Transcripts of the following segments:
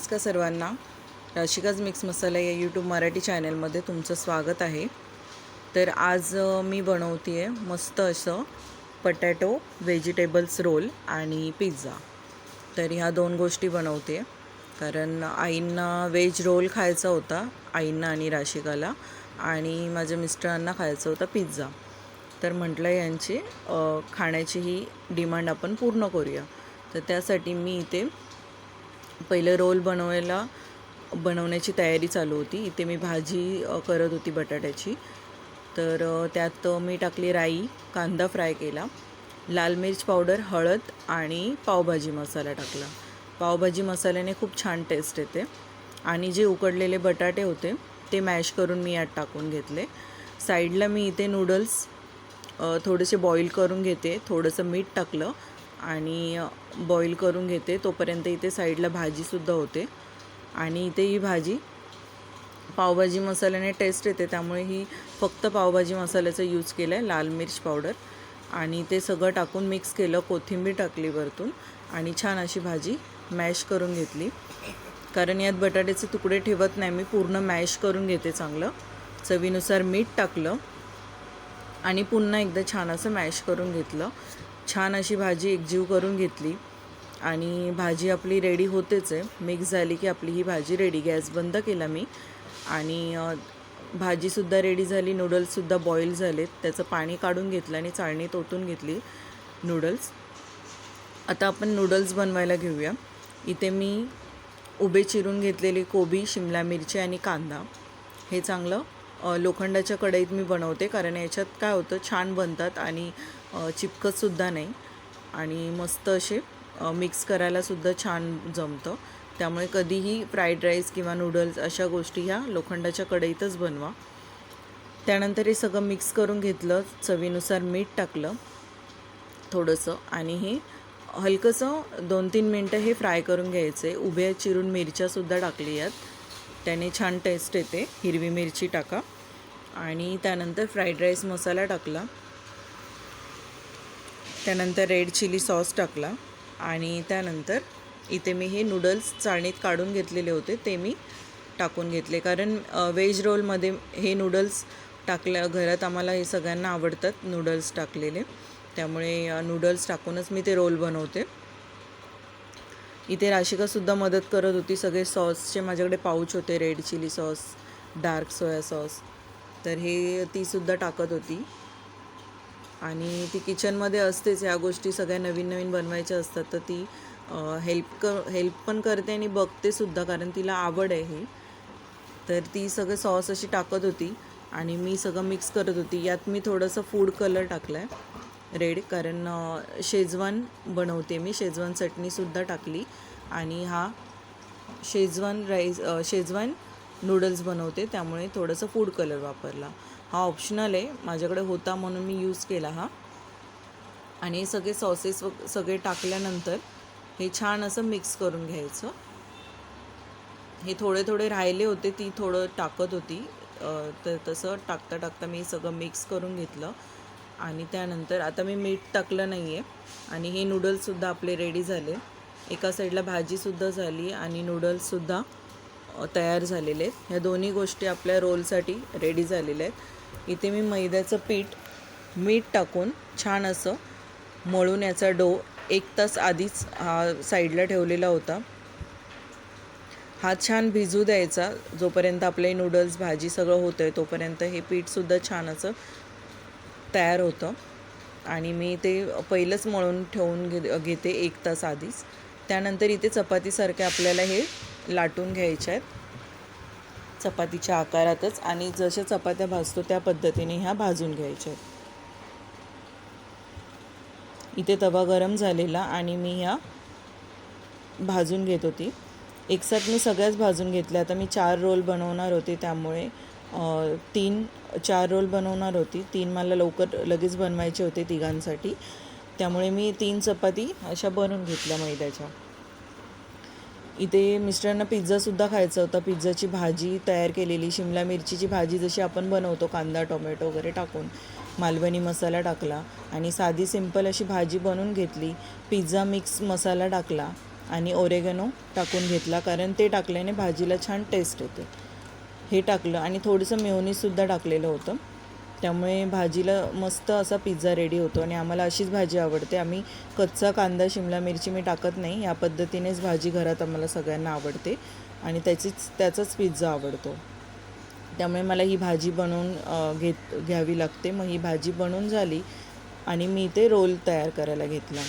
नमस्कार सर्वांना. राशिकाज मिक्स मसाला या यूट्यूब मराठी चॅनलमध्ये तुमचं स्वागत आहे. तर आज मी बनवते आहे मस्त असं पटॅटो व्हेजिटेबल्स रोल आणि पिझ्झा तर ह्या दोन गोष्टी बनवते कारण आईंना व्हेज रोल खायचा होता आईंना आणि राशिकाला आणि माझ्या मिस्टरांना खायचा होता पिझ्झा तर म्हटलं यांची खाण्याची ही डिमांड आपण पूर्ण करूया. तर त्यासाठी मी इथे पहिले रोल बनवायला बनवण्याची तयारी चालू होती. इथे मी भाजी करत होती बटाट्याची. तर त्यात मी टाकली राई कांदा फ्राय केला. लाल मिर्च पावडर हळद आणि पावभाजी मसाला टाकला. पावभाजी मसाल्याने खूप छान टेस्ट येते. आणि जे उकडलेले बटाटे होते ते मॅश करून मी यात टाकून घेतले. साईडला मी इथे नूडल्स थोडेसे बॉईल करून घेते. थोडंसं मीठ टाकलं. आणि बॉईल करून घेते. तोपर्यंत इथे साईडला भाजीसुद्धा होते. आणि इथे ही भाजी पावभाजी मसाल्याने टेस्ट येते. त्यामुळे ही फक्त पावभाजी मसाल्याचा यूज केला आहे लाल मिर्च पावडर आणि ते सगळं टाकून मिक्स केलं कोथिंबीर टाकली वरतून. आणि छान अशी भाजी मॅश करून घेतली. कारण यात बटाट्याचे तुकडे ठेवत नाही मी पूर्ण मॅश करून घेते चांगलं. चवीनुसार मीठ टाकलं. आणि पुन्हा एकदा छान असं मॅश करून घेतलं. छान अशी भाजी एकजीव करून घेतली. आणि भाजी आपली रेडी होतेच आहे. मिक्स झाली की आपली ही भाजी रेडी गॅस बंद केला मी. आणि भाजीसुद्धा रेडी झाली. नूडल्ससुद्धा बॉईल झालेत. त्याचं पाणी काढून घेतलं आणि चाळणीत ओतून घेतली. नूडल्स आता आपण नूडल्स बनवायला घेऊया. इथे मी उभे चिरून घेतलेली कोबी शिमला मिरची आणि कांदा. हे चांगलं लोखंडाच्या कढईत मी बनवते. कारण याच्यात काय होतं? छान बनतात. आणि चिपकतसुद्धा नाही. आणि मस्त असे मिक्स करायलासुद्धा छान जमतं. त्यामुळे कधीही फ्राईड राईस किंवा नूडल्स अशा गोष्टी ह्या लोखंडाच्या कढईतच बनवा. त्यानंतर हे सगळं मिक्स करून घेतलं चवीनुसार मीठ टाकलं थोडंसं. आणि हे हलकंसं दोन तीन मिनटं हे फ्राय करून घ्यायचं. आहे उभ्या चिरून मिरच्यासुद्धा टाकली यात त्याने छान टेस्ट येते. हिरवी मिरची टाका. आणि त्यानंतर फ्राईड राईस मसाला टाकला. त्यानंतर रेड चिली सॉस टाकला आणि त्यानंतर इथे मी हे नूडल्स चाळणीत काढून घेतलेले होते ते मी टाकून घेतले. कारण व्हेज रोलमध्ये हे नूडल्स टाकल्या घरात आम्हाला हे सगळ्यांना आवडतात नूडल्स टाकलेले. त्यामुळे नूडल्स टाकूनच मी ते रोल बनवते. इथे राशिकासुद्धा मदत करत होती. सगळे सॉसचे माझ्याकडे पाऊच होते red chilli sauce dark soya sauce. तर हे तीसुद्धा टाकत होती. आणि ती किचनमध्ये असतेच ह्या गोष्टी सगळ्या नवीन नवीन बनवायच्या असतात तर ती हेल्प क हेल्प पण करते आणि बघते सुद्धा कारण तिला आवड आहे ही. तर ती सगळं सॉस अशी टाकत होती आणि मी सगळं मिक्स करत होती. यात मी थोडंसं फूड कलर टाकला आहे रेड कारण शेजवान बनवते मी. शेजवान चटणीसुद्धा टाकली आणि हा शेजवान राईस शेजवान नूडल्स बनवते त्यामुळे थोडंसं फूड कलर वापरला. हा ऑप्शनल आहे. माझ्याकडे होता म्हणून मी यूज केला हा. आणि हे सगळे सॉसेस व सगळे टाकल्यानंतर हे छान असं मिक्स करून घ्यायचं. हे थोडे थोडे राहिले होते ती थोडं टाकत होती. तर तसं टाकता टाकता मी सगळं मिक्स करून घेतलं. आणि त्यानंतर आता मी मीठ टाकलं नाही आहे आणि हे नूडल्ससुद्धा आपले रेडी झाले. एका साईडला भाजीसुद्धा झाली आणि नूडल्ससुद्धा तयार झालेले आहेत. ह्या दोन्ही गोष्टी आपल्या रोलसाठी रेडी झालेल्या आहेत. इथे मी मैद्याचं पीठ मीठ टाकून छान असं मळून याचा डो एक तास आधीच हा साईडला ठेवलेला होता. हा छान भिजू द्यायचा जोपर्यंत आपले नूडल्स भाजी सगळं होतं आहे तोपर्यंत हे पीठसुद्धा छान असं तयार होतं. आणि मी ते पहिलंच मळून ठेवून घे घेते एक तास आधीच. त्यानंतर इथे चपातीसारखे आपल्याला हे लाटून घ्यायचे आहेत. चपातीच्या आकारातच आणि जशा चपात्या भाजतो त्या पद्धतीने ह्या भाजून घ्यायच्या. आहेत इथे तवा गरम झालेला आणि मी ह्या भाजून घेत होती. एकसाथ मी सगळ्याच भाजून घेतल्या. आता मी चार रोल बनवणार होते त्यामुळे तीन चार रोल बनवणार होती. तीन मला लवकर लगेच बनवायचे होते तिघांसाठी. त्यामुळे मी तीन चपाती अशा बनवून घेतल्या मैद्याच्या. इथे मिस्टरांना पिझ्झासुद्धा खायचा होता. पिझ्झाची भाजी तयार केलेली शिमला मिरचीची भाजी जशी आपण बनवतो कांदा टोमॅटो वगैरे टाकून मालवणी मसाला टाकला आणि साधी सिंपल अशी भाजी बनवून घेतली. पिझ्झा मिक्स मसाला टाकला आणि ओरेगनो टाकून घेतला कारण ते टाकल्याने भाजीला छान टेस्ट येते. हे टाकलं आणि थोडंसं मेयोनीजसुद्धा टाकलेलं होतं. त्यामुळे भाजीला मस्त असा पिझ्झा रेडी होतो आणि आम्हाला अशीच भाजी आवडते. आम्ही कच्चा कांदा शिमला मिरची मी टाकत नाही. या पद्धतीनेच भाजी घरात आम्हाला सगळ्यांना आवडते आणि त्याचीच त्याचाच पिझ्झा आवडतो. त्यामुळे मला ही भाजी बनवून घेत घ्यावी लागते. मग ही भाजी बनवून झाली आणि मी ते रोल तयार करायला घेतला.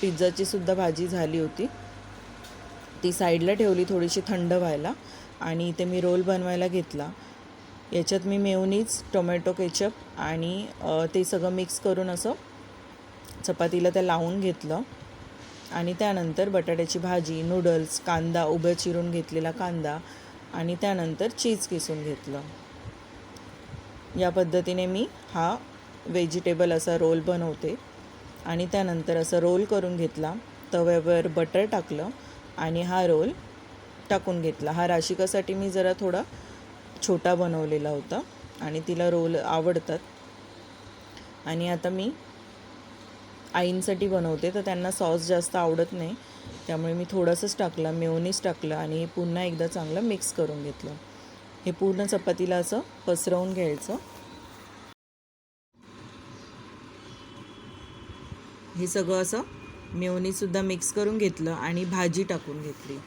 पिझ्झाची सुद्धा भाजी झाली होती. ती साईडला ठेवली थोडीशी थंड व्हायला आणि इथे मी रोल बनवायला घेतला. याच्यात मी मेवनीज टोमॅटो केचप आणि ते सगळं मिक्स करून असं चपातीला त्या लावून घेतलं. आणि त्यानंतर बटाट्याची भाजी नूडल्स कांदा उभं चिरून घेतलेला कांदा आणि त्यानंतर चीज किसून घेतलं. या पद्धतीने मी हा व्हेजिटेबल असा रोल बनवते. आणि त्यानंतर असं रोल करून घेतला तव्यावर बटर टाकलं आणि हा रोल टाकून घेतला. हा राशिकासाठी मी जरा थोडा छोटा बनवलेला होता आणि तिला रोल आवडतात. आणि आता मी आईंसाठी बनवते तर त्यांना सॉस जास्त आवडत नाही. त्यामुळे मी थोडंसंच टाकलं मेयोनीज टाकलं आणि पुन्हा एकदा चांगलं मिक्स करून घेतलं. हे पूर्ण चपातीला असं पसरवून घ्यायचं. हे सगळं असं मेवनीसुद्धा मिक्स करून घेतलं आणि भाजी टाकून घेतली.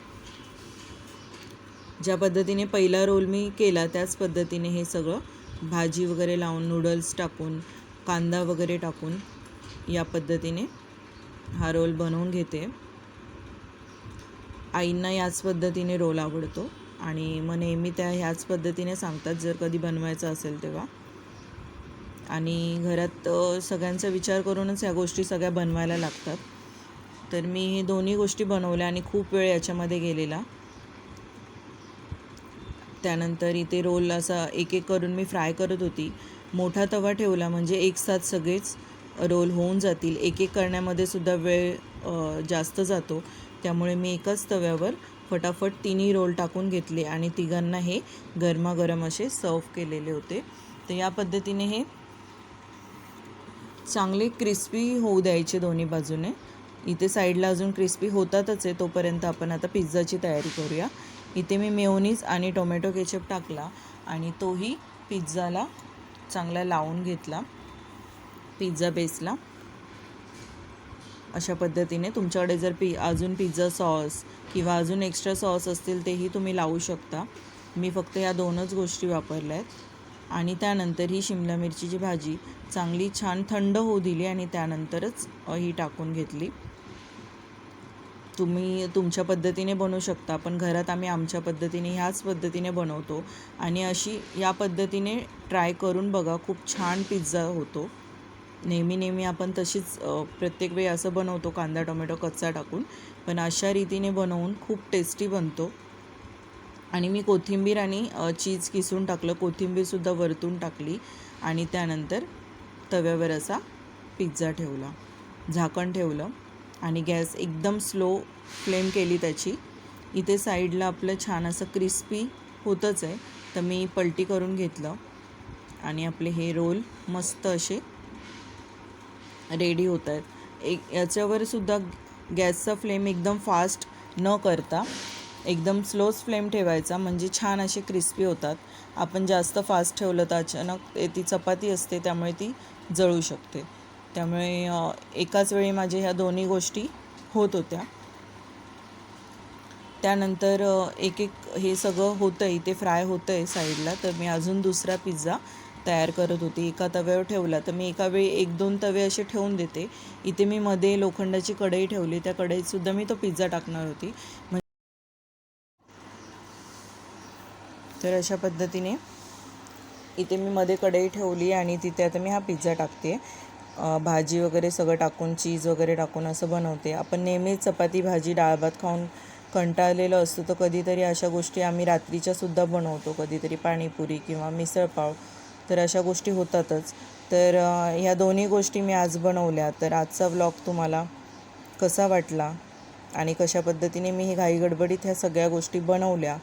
ज्या पद्धतीने पहिला रोल मी केला त्याच पद्धतीने हे सगळं भाजी वगैरे लावून नूडल्स टाकून कांदा वगैरे टाकून या पद्धतीने हा रोल बनवून घेते. आईंना याच पद्धतीने रोल आवडतो आणि मग नेहमी त्या ह्याच पद्धतीने सांगतात जर कधी बनवायचं असेल तेव्हा. आणि घरात सगळ्यांचा विचार करूनच ह्या गोष्टी सगळ्या बनवायला लागतात. तर मी हे दोन्ही गोष्टी बनवल्या आणि खूप वेळ याच्यामध्ये गेलेला. त्यानंतर इथे रोल असा एक एक करून मी फ्राय करत होती. मोठा तवा ठेवला म्हणजे एक साथ सगळेच रोल होऊन जातील. एक एक करण्यामध्ये सुद्धा वेळ जास्त जातो. त्यामुळे मी एकाच तव्यावर फटाफट तिन्ही रोल टाकून घेतले आणि तिघांना हे गरमागरम असे सर्व केलेले होते. तर या पद्धतीने हे चांगले क्रिस्पी होऊ द्यायचे दोन्ही बाजूने. इथे साईडला अजून क्रिस्पी होतातच आहे तोपर्यंत आपण आता पिझ्झाची तयारी करूया. इथे मी मेयोनीज आणि टोमॅटो केचप टाकला आणि तोही पिझ्झाला चांगला लावून घेतला पिझ्झा बेसला. अशा पद्धतीने तुमच्याकडे जर पि अजून पिझ्झा सॉस किंवा अजून एक्स्ट्रा सॉस असतील तेही तुम्ही लावू शकता. मी फक्त या दोनच गोष्टी वापरल्या आहेत. आणि त्यानंतर ही शिमला मिरचीची भाजी चांगली छान थंड होऊ दिली आणि त्यानंतरच ही टाकून घेतली. तुम्ही तुमच्या पद्धतीने बनवू शकता पण घरात आम्ही आमच्या पद्धतीने ह्याच पद्धतीने बनवतो. आणि अशी या पद्धतीने ट्राय करून बघा खूप छान पिझ्झा होतो. नेहमी नेहमी आपण तशीच प्रत्येक वेळी असं बनवतो कांदा टोमॅटो कच्चा टाकून. पण अशा रीतीने बनवून खूप टेस्टी बनतो. आणि मी कोथिंबीर आणि चीज किसून टाकलं. कोथिंबीरसुद्धा वरतून टाकली. आणि त्यानंतर तव्यावर असा पिझ्झा ठेवला. झाकण ठेवलं. आणि गॅस एकदम स्लो फ्लेम केली त्याची. इथे साईडला आपलं छान असं क्रिस्पी होतंच आहे. तर मी पलटी करून घेतलं. आणि आपले हे रोल मस्त असे रेडी होत आहेत. एक याच्यावरसुद्धा गॅसचा फ्लेम एकदम फास्ट न करता एकदम स्लोच फ्लेम ठेवायचा. म्हणजे छान असे क्रिस्पी होतात. आपण जास्त फास्ट ठेवलं तर अचानक ती चपाती असते त्यामुळे ती जळू शकते. त्यामुळे एकाच वेळी माझ्या ह्या दोन्ही गोष्टी होत होत्या. त्यानंतर एक एक हे सगळं होतं आहे इथे फ्राय होतं आहे साईडला तर मी अजून दुसरा पिझ्झा तयार करत होती. एका तव्यावर ठेवला तर मी एका वेळी एक दोन तवे असे ठेवून देते. इथे मी मध्ये लोखंडाची कढई ठेवली त्या कढईतसुद्धा मी तो पिझ्झा टाकणार होती. तर अशा पद्धतीने इथे मी मध्ये कढई ठेवली आणि तिथे आता मी हा पिझ्झा टाकते. आहे भाजी वगैरे सगळं टाकून चीज वगैरे टाकून असं बनवते. आपण नेहमीच चपाती भाजी डाळ भात खाऊन कंटाळलेलं असतो तर कधीतरी अशा गोष्टी आम्ही रात्रीच्यासुद्धा बनवतो. कधीतरी पाणीपुरी किंवा मिसळपाव तर अशा गोष्टी होतातच. तर ह्या दोन्ही गोष्टी मी आज बनवल्या. तर आजचा व्लॉग तुम्हाला कसा वाटला आणि कशा पद्धतीने मी ही घाई गडबडीत ह्या सगळ्या गोष्टी बनवल्या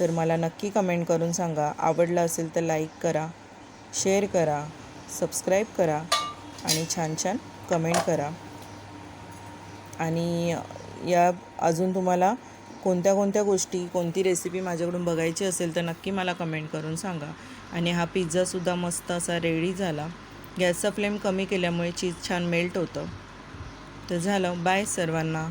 तर मला नक्की कमेंट करून सांगा. आवडलं असेल तर लाईक करा शेअर करा सबस्क्राईब करा. आणि छान छान कमेंट करा. आणि या अजून तुम्हाला कोणत्या कोणत्या गोष्टी कोणती रेसिपी माझ्याकडून बघायची असेल तर नक्की मला कमेंट करून सांगा. आणि हा पिझ्झासुद्धा मस्त असा रेडी झाला. गॅसचा फ्लेम कमी केल्यामुळे चीज छान मेल्ट होतं. तर झालं. बाय सर्वांना.